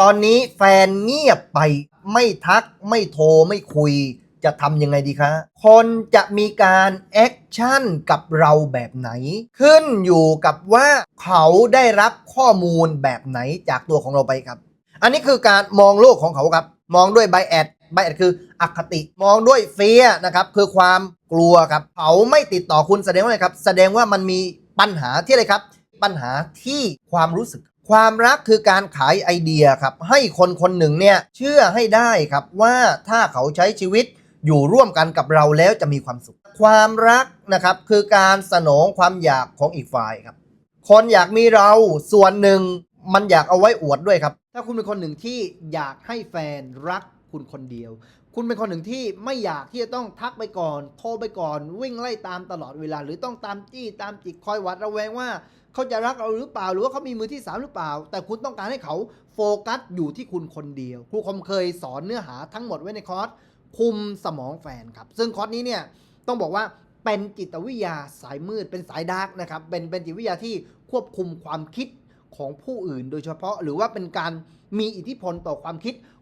ตอนนี้แฟนเงียบไปไม่ทักไม่โทรไม่คุย จะทำยังไงดีคะ คนจะมีการแอคชั่นกับเราแบบไหน ขึ้นอยู่กับว่าเขาได้รับข้อมูลแบบไหนจากตัวของเราไปครับ อันนี้คือการมองโลกของเขาครับ มองด้วยไบแอดไบแอดคืออคติ มองด้วยเฟียนะครับ คือความกลัวครับ เขาไม่ติดต่อคุณแสดงว่าอะไรครับ แสดงว่ามันมีปัญหาที่อะไรครับ ปัญหาที่ความรู้สึก ความรักคือการขายไอเดียครับ ให้คนคนหนึ่งเนี่ยเชื่อให้ได้ครับว่าถ้าเขาใช้ชีวิตอยู่ร่วมกันกับเราแล้วจะมีความสุข ความรักนะครับคือการสนองความอยากของอีกฝ่ายครับ คนอยากมีเราส่วนหนึ่งมันอยากเอาไว้อวดด้วยครับ ถ้าคุณเป็นคนหนึ่งที่อยากให้แฟนรัก คุณคนเดียว คุณเป็นคนหนึ่งที่ไม่อยากที่จะต้องทักไปก่อน โทรไปก่อน วิ่งไล่ตามตลอดเวลา หรือต้องตามจี้ตามจิกคอยหวัดระแวงว่าเขาจะรักเราหรือเปล่า หรือว่าเขามีมือที่สามหรือเปล่า แต่คุณต้องการให้เขาโฟกัสอยู่ที่คุณคนเดียวครูคมเคยสอนเนื้อหาทั้งหมดไว้ในคอร์สคุมสมองแฟนครับ ซึ่งคอร์สนี้เนี่ยต้องบอกว่าเป็นจิตวิทยาสายมืดเป็นสายดาร์กนะครับเป็นเป็นจิตวิทยาที่ควบคุมความคิดของผู้อื่นโดยเฉพาะหรือว่าเป็นการมีอิทธิพลต่อความคิด